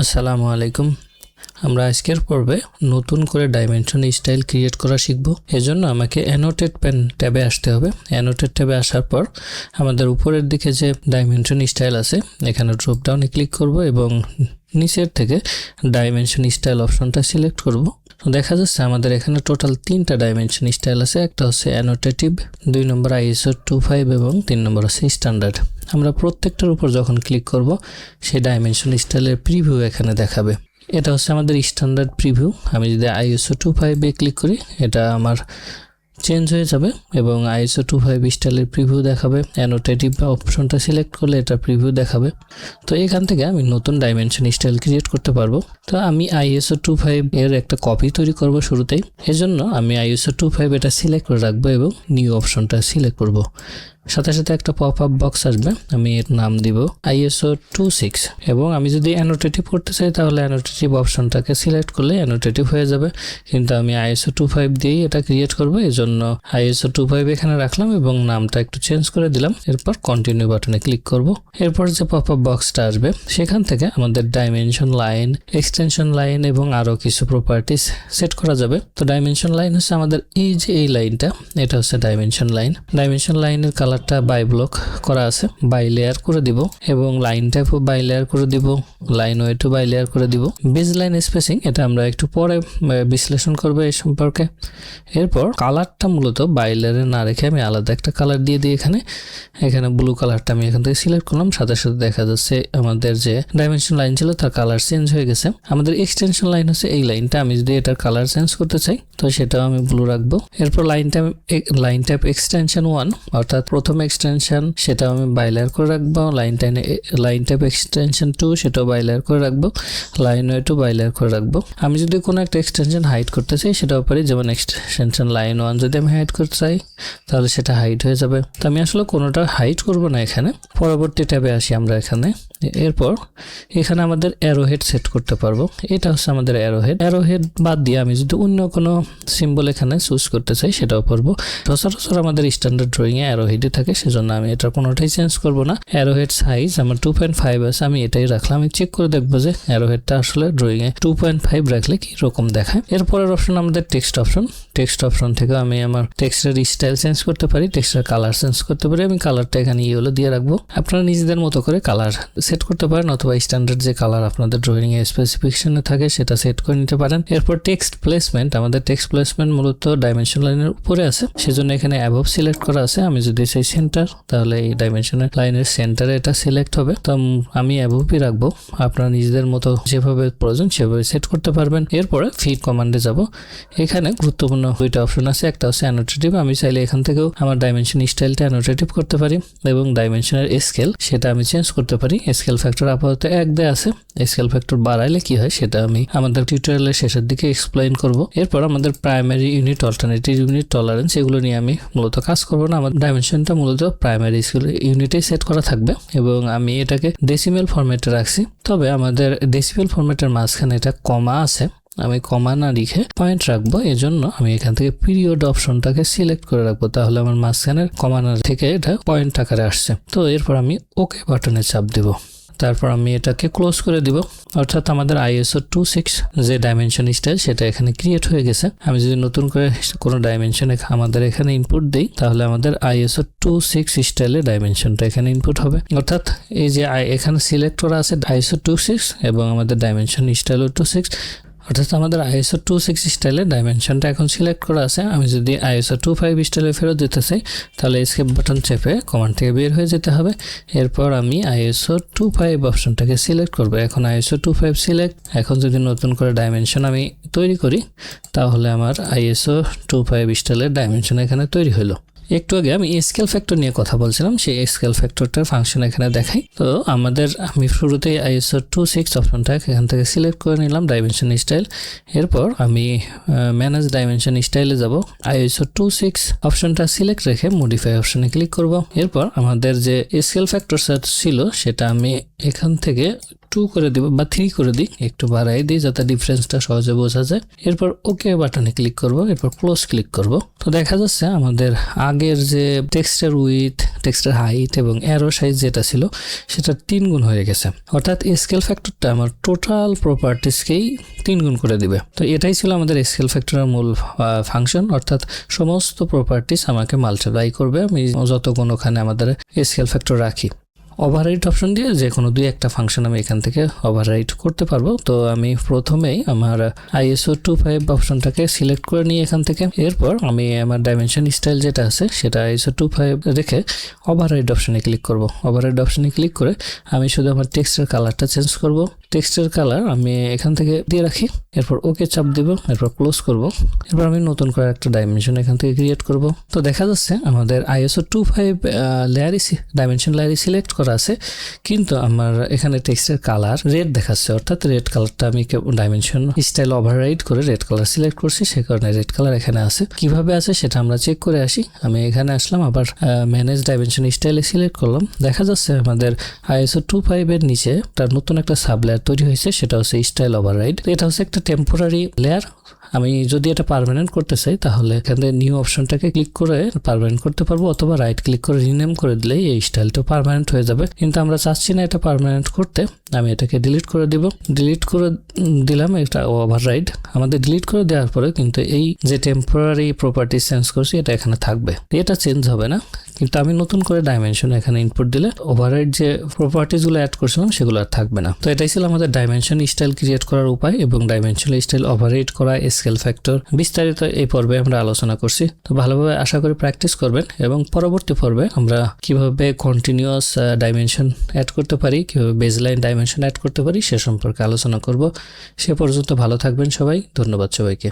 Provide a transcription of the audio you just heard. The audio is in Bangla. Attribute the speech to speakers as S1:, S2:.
S1: আসসালামু আলাইকুম। আমরা আজকের পর্বে নতুন করে ডাইমেনশন স্টাইল ক্রিয়েট করা শিখব। এজন্য আমাকে অ্যানোটেড পেন ট্যাবে আসতে হবে। অ্যানোটেড ট্যাবে আসার পর আমাদের উপরের দিকে যে ডাইমেনশন স্টাইল আছে, এখানে ড্রপ ডাউনে ক্লিক করব এবং নিচের থেকে ডাইমেনশন স্টাইল অপশনটা সিলেক্ট করব। তো দেখা যাচ্ছে আমাদের এখানে টোটাল তিনটা ডাইমেনশন স্টাইল আছে, একটা হচ্ছে অ্যানোটেটিভ দুই নম্বর আইএসও টু ফাইভ এবং তিন নম্বর হচ্ছে স্ট্যান্ডার্ড আমরা প্রত্যেকটার উপর যখন ক্লিক করব সেই ডাইমেনশন স্টাইলের প্রিভিউ এখানে দেখাবে। এটা হচ্ছে আমাদের স্ট্যান্ডার্ড প্রিভিউ আমি যদি আইএসও টু ফাইভে ক্লিক করি, এটা আমার চেঞ্জ হয়ে যাবে এবং আইএসও টু ফাইভ স্টাইলের প্রিভিউ দেখাবে। অ্যানোটেটিভ অপশনটা সিলেক্ট করলে এটা প্রিভিউ দেখাবে। তো এখান থেকে আমি নতুন ডাইমেনশন স্টাইল ক্রিয়েট করতে পারব। তো আমি আইএসও টু ফাইভ এর একটা কপি তৈরি করব শুরুতেই। এজন্য আমি আইএসও টু ফাইভ এটা সিলেক্ট করে রাখব এবং নিউ অপশনটা সিলেক্ট করব। সাথে সাথে একটা পপ আপ বক্স আসবে, আমি এর নাম দিব আইএসও টু সিক্স এবং আমি যদি অ্যানোটেটিভ করতে চাই, তাহলে অ্যানোটেটিভ অপশনটাকে সিলেক্ট করলে অ্যানোটেটিভ হয়ে যাবে। কিন্তু আমি আইএসও টু ফাইভ দিয়েই এটা ক্রিয়েট করব এই জন্য আইএসও টু ফাইভ এখানে রাখলাম এবং নামটা একটু চেঞ্জ করে দিলাম। এরপর কন্টিনিউ বাটনে ক্লিক করব। এরপর যে পপ আপ বক্সটা আসবে, সেখান থেকে আমাদের ডাইমেনশন লাইন এক্সটেনশন লাইন এবং আরও কিছু প্রপার্টিস সেট করা যাবে। তো ডাইমেনশন লাইন হচ্ছে আমাদের এই যে এই লাইনটা এটা হচ্ছে ডাইমেনশন লাইন ডাইমেনশন লাইনের কালারটা বাই ব্লক করা আছে বাই লেয়ার করে দিব এবং লাইন টাইপও বাই লেয়ার করে দিব লাইন ওয়েটও বাই লেয়ার করে দিব। বেজ লাইন স্পেসিং এটা আমরা একটু পরে বিশ্লেষণ করব এই সম্পর্কে। এরপর কালারটা মূলত বাই লেয়ারে না রেখে আমি আলাদা একটা কালার দিয়ে দিই এখানে। এখানে ব্লু কালারটা আমি এখান থেকে সিলেক্ট করলাম, সাথে সাথে দেখা যাচ্ছে আমাদের যে ডাইমেনশন লাইন ছিল, তার কালার চেঞ্জ হয়ে গেছে। আমাদের এক্সটেনশন লাইন হচ্ছে এই লাইনটা আমি যদি এটার কালার চেঞ্জ করতে চাই, তো সেটাও আমি ব্লু রাখব। এরপর line type line type extension one অর্থাৎ প্রথম এক্সটেনশন সেটাও আমি বাইলার করে রাখব। Line type line type extension two সেটাও বাইলার করে রাখব। লাইন ওয়েটও বাইলার করে রাখব। আমি যদি কোনো একটা এক্সটেনশন হাইড করতে চাই, সেটাও পারি। যেমন এক্সটেনশন লাইন ওয়ান যদি আমি হাইড করতে চাই, তাহলে সেটা হাইড হয়ে যাবে। তো আমি আসলে কোনোটা হাইড করব না এখানে। পরবর্তী ট্যাবে আসি আমরা এখানে। এরপর এখানে আমাদের অ্যারোহেড সেট করতে পারব। এটা হচ্ছে আমাদের অ্যারোহেড অ্যারোহেড বাদ দিয়ে আমি যদি অন্য কোনো সিম্বল এখানে চুজ করতে চাই, সেটাও পারব সচরাচর আমাদের স্ট্যান্ডার্ড ড্রয়িংয়ে অ্যারোহেডই থাকে, সেজন্য আমি এটা কোনোটাই চেঞ্জ করব না। অ্যারোহেড সাইজ আমার টু পয়েন্ট ফাইভ আছে, আমি এটাই রাখলাম। আমি চেক করে দেখব যে অ্যারোহেডটা আসলে ড্রয়িংয়ে টু পয়েন্ট ফাইভ রাখলে কি রকম দেখায়। এরপরের অপশন আমাদের টেক্সট অপশন টেক্সট অপশন থেকে আমি আমার টেক্সটের স্টাইল চেঞ্জ করতে পারি টেক্সটের কালার চেঞ্জ করতে পারি। আমি কালারটা এখানে ইয়েলো দিয়ে রাখব। আপনারা নিজেদের মতো করে কালার সেট করতে পারেন, অথবা স্ট্যান্ডার্ড যে কালার আপনাদের ড্রয়িং এ স্পেসিফিকেশনে থাকে, সেটা সেট করে নিতে পারেন। এরপর টেক্সট প্লেসমেন্ট আমাদের টেক্সট প্লেসমেন্ট মূলত ডাইমেনশন লাইনের উপরে আছে। সেজন্য এখানে অ্যাবভ সিলেক্ট করা আছে। আমি যদি সেই সেন্টার তাহলে এই ডাইমেনশনের লাইনের সেন্টারে এটা সিলেক্ট হবে। তো আমি অ্যাবভই রাখব। আপনারা নিজেদের মতো যেভাবে প্রয়োজন সেভাবে সেট করতে পারবেন। এরপরে ফিড কমান্ডে যাব। এখানে গুরুত্বপূর্ণ দুইটা অপশন আছে। একটা হচ্ছে অ্যানোটেটিভ আমি চাইলে এখান থেকেও আমার ডাইমেনশন স্টাইলটা অ্যানোটেটিভ করতে পারি এবং ডাইমেনশনের স্কেল সেটা আমি চেঞ্জ করতে পারি। স্কেল ফ্যাক্টর আপাতত এক দেয় আছে। স্কেল ফ্যাক্টর বাড়াইলে কি হয় সেটা আমি আমাদের টিউটোরিয়ালের শেষের দিকে এক্সপ্লেইন করব। এরপর আমাদের primary unit alternative unit tolerance এগুলো নিয়ে আমি মূলত কাজ করব না। আমার ডাইমেনশনটা মূলত প্রাইমারি স্কুল ইউনিটে সেট করা থাকবে এবং আমি এটাকে ডেসিমেল ফরম্যাটে রাখছি। তবে আমাদের ডেসিমেল ফরম্যাটের মাঝখানে এটা কমা আছে। আমি কমা না লিখে পয়েন্ট রাখব, এজন্য আমি এখান থেকে পিরিয়ড অপশনটাকে সিলেক্ট করে রাখব। তাহলে আমার মাঝখানের কমানার থেকে এটা পয়েন্ট আকারে আসছে। তো এরপর আমি ওকে বাটনে চাপ দেবো। তারপর আমি এটাকে ক্লোজ করে দিব। অর্থাৎ আমাদের আইএসও টু সিক্স যে ডাইমেনশন স্টাইল সেটা এখানে ক্রিয়েট হয়ে গেছে। আমি যদি নতুন করে কোনো ডাইমেনশনে আমাদের এখানে ইনপুট দিই, তাহলে আমাদের আইএসও টু সিক্স স্টাইলে ডাইমেনশনটা এখানে ইনপুট হবে। অর্থাৎ এই যে এখানে সিলেক্ট করা আছে আইএসও টু সিক্স এবং আমাদের ডাইমেনশন স্টাইলও টু সিক্স অর্থাৎ আমাদের আইএসও টু সিক্স স্টাইলের ডাইমেনশনটা এখন সিলেক্ট করা আছে। আমি যদি আইএসও টু ফাইভ স্টাইলে ফেরত দিতে চাই, তাহলে এসকেপ বাটন চেপে কমান্ড থেকে বের হয়ে যেতে হবে। এরপর আমি আইএসও টু ফাইভ অপশনটাকে সিলেক্ট করব। এখন আইএসও টু ফাইভ সিলেক্ট এখন যদি নতুন করে ডাইমেনশন আমি তৈরি করি, তাহলে আমার আইএসও টু ফাইভ স্টাইলের ডাইমেনশন এখানে তৈরি হলো। একটু আগে আমি স্কেল ফ্যাক্টর নিয়ে কথা বলছিলাম, সেই স্কেল ফ্যাক্টরটার ফাংশন এখানে দেখাই। তো আমাদের, আমি শুরুতে আইএসও টু সিক্স অপশনটা এখান থেকে সিলেক্ট করে নিলাম ডাইমেনশন স্টাইল এরপর আমি ম্যানেজ ডাইমেনশন স্টাইলে যাব। আইএসও টু সিক্স অপশনটা সিলেক্ট রেখে মডিফাই অপশনে ক্লিক করব। এরপর আমাদের যে স্কেল ফ্যাক্টর ছিল, সেটা আমি এখান থেকে টু করে দিব, বা থ্রি করে দিই, একটু বাড়াই দিই, যাতে ডিফারেন্সটা সহজে বোঝা যায়। এরপর ওকে বাটনে ক্লিক করব, এরপর ক্লোজ ক্লিক করব। তো দেখা যাচ্ছে আমাদের আগের যে টেক্সটের উইথ টেক্সটের হাইট এবং অ্যারো সাইজ যেটা ছিল, সেটা তিন গুণ হয়ে গেছে। অর্থাৎ স্কেল ফ্যাক্টরটা আমার টোটাল প্রপার্টিসকেই তিন গুণ করে দিবে। তো এটাই ছিল আমাদের স্কেল ফ্যাক্টরের মূল ফাংশন অর্থাৎ সমস্ত প্রপার্টিস আমাকে মাল্টিপ্লাই করবে। আমি যত কোনোখানে আমাদের স্কেল ফ্যাক্টর রাখি। ওভাররাইট অপশন দিয়ে যে কোনো দুই একটা ফাংশন আমি এখান থেকে ওভাররাইট করতে পারব। তো আমি প্রথমেই আমার আইএসও টু ফাইভ অপশনটাকে সিলেক্ট করে নিই এখান থেকে। এরপর আমি আমার ডাইমেনশন স্টাইল যেটা আছে, সেটা আইএসও টু ফাইভ রেখে ওভাররাইড অপশনে ক্লিক করব। ওভাররাইড অপশনে ক্লিক করে আমি শুধু আমার টেক্সটের কালারটা চেঞ্জ করব। টেক্সটের কালার আমি এখান থেকে দিয়ে রাখি, এরপর ওকে চাপ দিব, এরপর ক্লোজ করব। এরপর আমি নতুন করে একটা ডাইমেনশন এখান থেকে ক্রিয়েট করব। তো দেখা যাচ্ছে আমাদের আইএসও টু ফাইভ লেয়ারই ডাইমেনশন লেয়ারি সিলেক্ট করা আছে, কিন্তু আমার এখানে টেক্সটের কালার রেড দেখাচ্ছে। অর্থাৎ রেড কালারটা আমি ডাইমেনশন স্টাইল ওভাররাইড করে রেড কালার সিলেক্ট করছি, সে কারণে রেড কালার এখানে আছে। কীভাবে আছে সেটা আমরা চেক করে আসি। আমি এখানে আসলাম, আবার ম্যানেজ ডাইমেনশন স্টাইলে সিলেক্ট করলাম। দেখা যাচ্ছে আমাদের আইএসও টু ফাইভ এর নিচে তার নতুন একটা সাব লেয়ার তৈরি হয়েছে, সেটা হচ্ছে স্টাইল ওভাররাইড এটা হচ্ছে একটা টেম্পোরারি লেয়ার আমি যদি এটা পারমানেন্ট করতে চাই, তাহলে এখানে নিউ অপশনটাকে ক্লিক করে পারমানেন্ট করতে পারব, অথবা রাইট ক্লিক করে রিনেম করে দিলেই এই স্টাইলটা পারমানেন্ট হয়ে যাবে। কিন্তু আমরা চাচ্ছি না এটা পারমানেন্ট করতে, আমি এটাকে ডিলিট করে দিব। ডিলিট করে দিলাম, এটা ওভার রাইড আমাদের ডিলিট করে দেওয়ার পরে কিন্তু এই যে টেম্পোরারি প্রপার্টি চেঞ্জ করছি, এটা এখানে থাকবে। এটা চেঞ্জ হবে না। কিন্তু আমি নতুন করে ডাইমেনশন এখানে ইনপুট দিলে ওভাররাইড যে প্রপার্টিসগুলো অ্যাড করছিলাম, সেগুলো আর থাকবে না। তো এটাই ছিল আমাদের ডাইমেনশন স্টাইল ক্রিয়েট করার উপায় এবং ডাইমেনশন স্টাইল ওভাররাইড করা স্কেল ফ্যাক্টর বিস্তারিত এই পর্বে আমরা আলোচনা করছি। তো ভালোভাবে আশা করি প্র্যাকটিস করবেন এবং পরবর্তী পর্বে আমরা কীভাবে কন্টিনিউয়াস ডাইমেনশন অ্যাড করতে পারি, কীভাবে বেজলাইন ডাইমেনশন অ্যাড করতে পারি সে সম্পর্কে আলোচনা করব। সে পর্যন্ত ভালো থাকবেন সবাই। ধন্যবাদ সবাইকে।